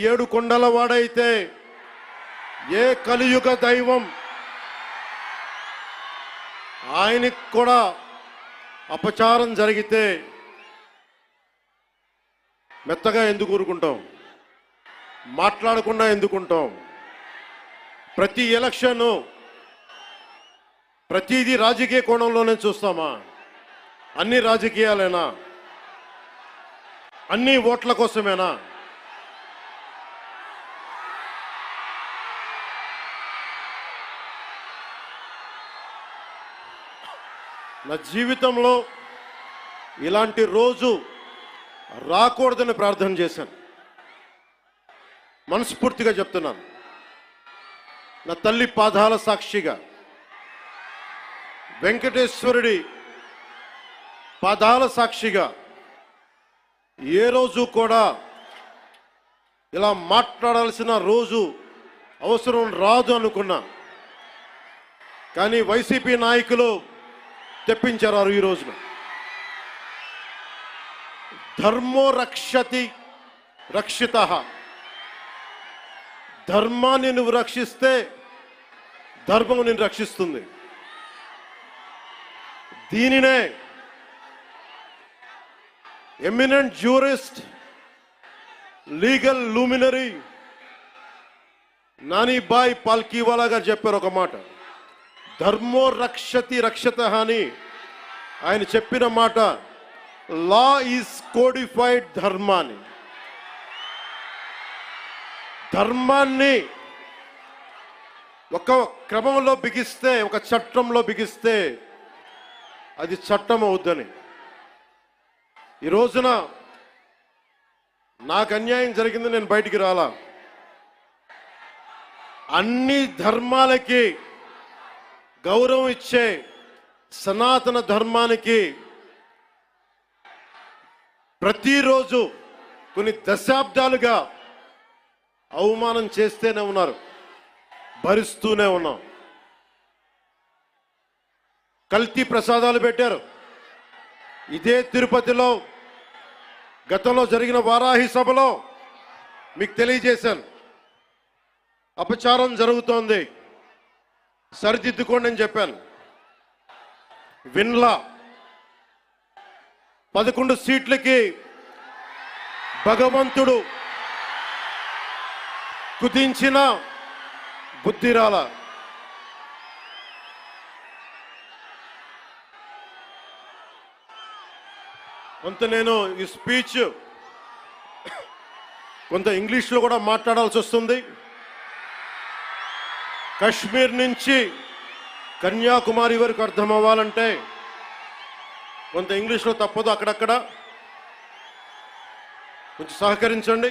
ఏడు కొండల వాడైతే ఏ కలియుగ దైవం ఆయనకి కూడా అపచారం జరిగితే మెత్తగా ఎందుకు ఊరుకుంటాం? మాట్లాడకుండా ఎందుకుంటాం ప్రతి ఎలక్షన్ ప్రతిదీ రాజకీయ కోణంలోనే చూస్తామా? అన్ని రాజకీయాలేనా? అన్ని ఓట్ల కోసమేనా? నా జీవితంలో ఇలాంటి రోజు రాకూడదని ప్రార్థన చేశాను. మనస్ఫూర్తిగా చెప్తున్నాను. నా తల్లి పాదాల సాక్షిగా వెంకటేశ్వరుడి పాదాల సాక్షిగా ఏ రోజు కూడా ఇలా మాట్లాడాల్సిన రోజు అవసరం రాదు అనుకున్నా. కానీ వైసీపీ నాయకులు తెప్పించారు ఈ రోజున. ధర్మో రక్షతి రక్షిత. ధర్మాన్ని నువ్వు రక్షిస్తే ధర్మం నిన్ను రక్షిస్తుంది. దీనినే eminent jurist legal luminary Nanibhai Palkhivala గారు చెప్పారు ఒక మాట. ధర్మో రక్షతి రక్షత అని ఆయన చెప్పిన మాట లా ఈజ్ కోడిఫైడ్ ధర్మాన్ని. ధర్మాన్ని ఒక క్రమంలో బిగిస్తే ఒక చట్టంలో బిగిస్తే అది చట్టం అవుద్దని ఈ రోజున నాకు అన్యాయం జరిగింది నేను బయటికి రాలా. అన్ని ధర్మాలకి గౌరవం ఇచ్చే సనాతన ధర్మానికి ప్రతిరోజు కొన్ని దశాబ్దాలుగా అవమానం చేస్తూనే ఉన్నారు భరిస్తూనే ఉన్నాం. కల్తీ ప్రసాదాలు పెట్టారు. ఇదే తిరుపతిలో గతంలో జరిగిన వారాహి సభలో మీకు తెలియజేశాను. అపచారం జరుగుతోంది. సరిదిద్దుకోండి అని చెప్పాను. విన్లా పదకొండు సీట్లకి భగవంతుడు కుదించిన బుద్ధిరాల. కొంత నేను ఈ స్పీచ్ కొంత ఇంగ్లీష్లో కూడా మాట్లాడాల్సి వస్తుంది. కశ్మీర్ నుంచి కన్యాకుమారి వరకు అర్థం అవ్వాలంటే కొంత ఇంగ్లీష్లో తప్పదు అక్కడక్కడ. కొంచెం సహకరించండి.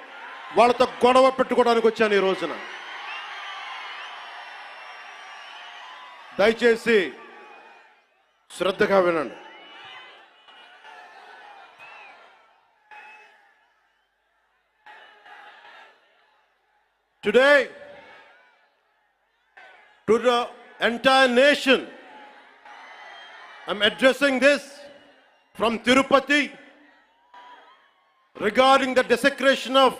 వాళ్ళతో గొడవ పెట్టుకోవడానికి వచ్చాను ఈ రోజున. దయచేసి శ్రద్ధగా వినండి. Today to the entire nation I'm addressing this from Tirupati regarding the desecration of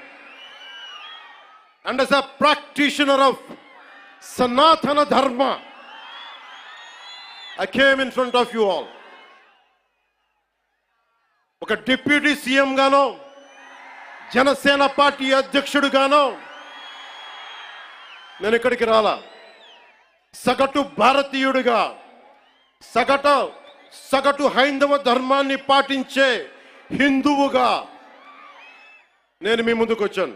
and as a practitioner of Sanatana Dharma, I came in front of you all. ఒక డిప్యూటీ సీఎం గానో జనసేన పార్టీ అధ్యక్షుడుగానో నేను ఇక్కడికి రాలా సగటు భారతీయుడిగా సగట సగటు హైందవ ధర్మాన్ని పాటించే హిందువుగా నేను మీ ముందుకు వచ్చాను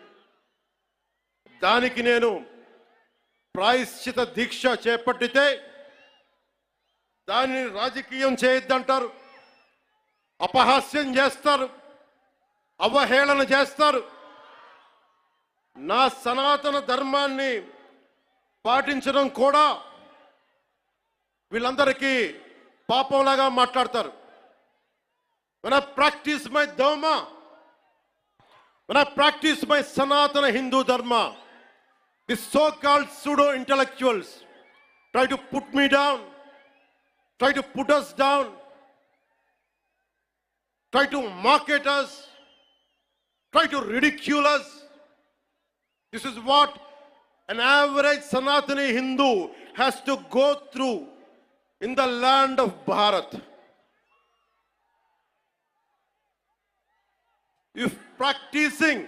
దానికి నేను ప్రాయశ్చిత దీక్ష చేపట్టితే దానిని రాజకీయం చేయొద్దంటారు. అపహాస్యం చేస్తారు. అవహేళన చేస్తారు. నా సనాతన ధర్మాన్ని పాటించడం కూడా వీళ్ళందరికీ పాపంలాగా మాట్లాడతారు. మన ప్రాక్టీస్ మై దోమ మన ప్రాక్టీస్ మై సనాతన హిందూ ధర్మ the so-called pseudo-intellectuals try to put me down, try to put us down, try to mock at us, try to ridicule us. This is what an average Sanatani Hindu has to go through in the land of Bharat. If practicing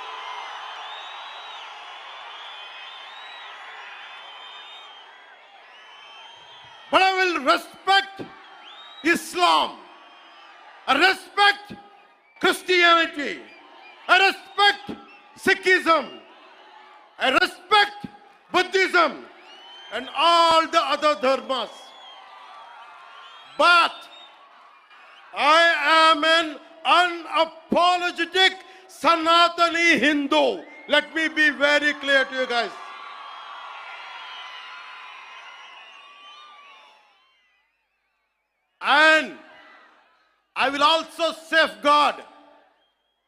Will respect Islam. Respect Christianity. I respect Sikhism. I respect Buddhism and all the other dharmas. But I am an unapologetic Sanatani Hindu. Let me be very clear to you guys. Will also safeguard.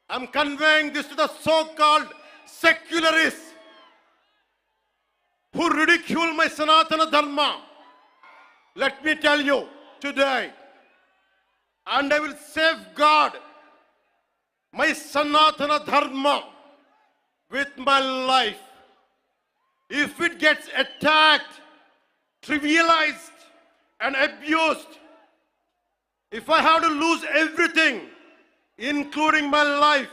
I'm conveying this to the so-called secularists who ridicule my Sanatana Dharma. Let me tell you today, and I will safeguard my Sanatana Dharma with my life. If it gets attacked, trivialized, and abused, if I have to lose everything, including my life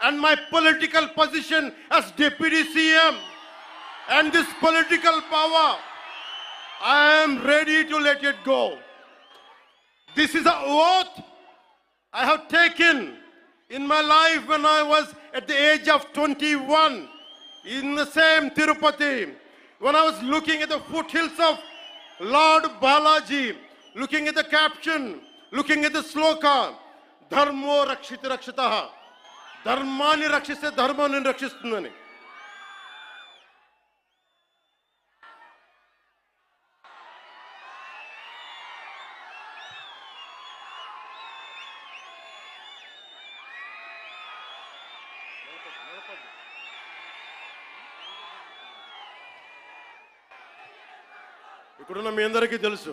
and my political position as deputy CM and this political power, I am ready to let it go. This is a oath I have taken in my life when I was at the age of 21 in the same Tirupati, when I was looking at the foothills of Lord Balaji, looking at the caption, looking at the sloka, ధర్మో రక్షిత రక్షిత ధర్మాన్ని రక్షిస్తే ధర్మాన్ని రక్షిస్తుందని ఇక్కడున్న మీ అందరికీ తెలుసు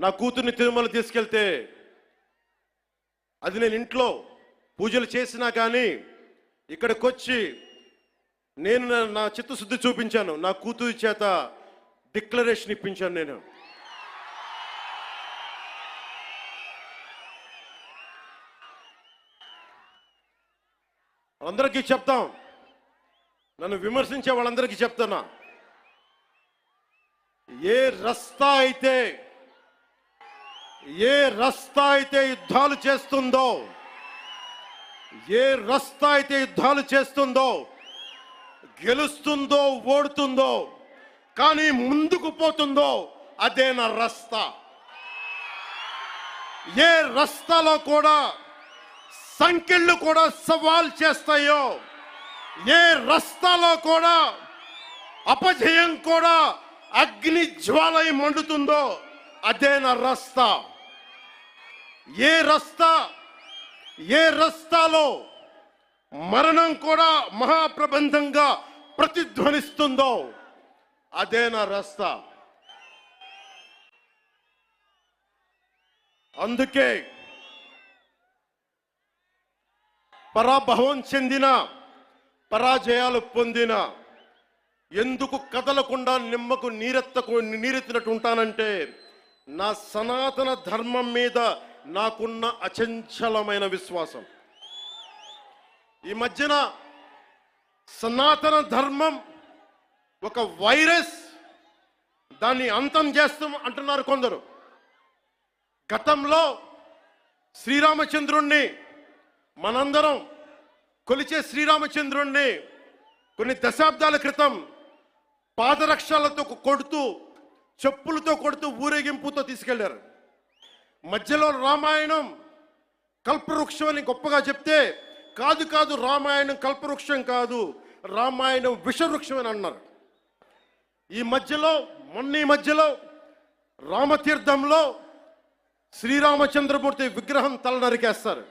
నా కూతుర్ని తిరుమల తీసుకెళ్తే అది నేను ఇంట్లో పూజలు చేసినా కానీ ఇక్కడికి వచ్చి నేను నా- నా చిత్తశుద్ధి చూపించాను. నా కూతురి చేత డిక్లరేషన్ ఇప్పించాను నేను. అందరికీ చెప్తాం. నన్ను విమర్శించే వాళ్ళందరికీ చెప్తున్నా. ఏ రస్తా అయితే ఏ రస్తా అయితే యుద్ధాలు చేస్తుందో ఏ రస్తా అయితే యుద్ధాలు చేస్తుందో గెలుస్తుందో ఓడుతుందో కానీ ముందుకు పోతుందో అదే నా రస్తా. ఏ రస్తాలో కూడా సంఖ్యలు కూడా సవాల్ చేస్తాయో ఏ రస్తాలో కూడా అపజయం కూడా అగ్ని జ్వాలయం మండుతుందో అదే నా రస్తా. ఏ రస్తా ఏ రస్తాలో మరణం కూడా మహాప్రబంధంగా ప్రతిధ్వనిస్తుందో అదే నా రస్తా. అందుకే పరాభవం చెందిన పరాజయాలు పొందిన ఎందుకు కదలకుండా నిమ్మకు నీరెత్తకు నీరెత్తినట్టు ఉంటానంటే నా సనాతన ధర్మం మీద నాకున్న అచంచలమైన విశ్వాసం. ఈ మధ్యన సనాతన ధర్మం ఒక వైరస్ దాన్ని అంతం చేస్తాం అంటున్నారు కొందరు. గతంలో శ్రీరామచంద్రుణ్ణి మనందరం కొలిచే శ్రీరామచంద్రుణ్ణి కొన్ని దశాబ్దాల క్రితం పాదరక్షలతో కొడుతూ చెప్పులతో కొడుతూ ఊరేగింపుతో తీసుకెళ్ళారు. మధ్యలో రామాయణం కల్పవృక్షం అని గొప్పగా చెప్తే కాదు కాదు రామాయణం కల్పవృక్షం కాదు రామాయణం విషవృక్షం అని అన్నారు. ఈ మధ్యలో మొన్న ఈ మధ్యలో రామతీర్థంలో శ్రీరామచంద్రమూర్తి విగ్రహం తల నరికేస్తారు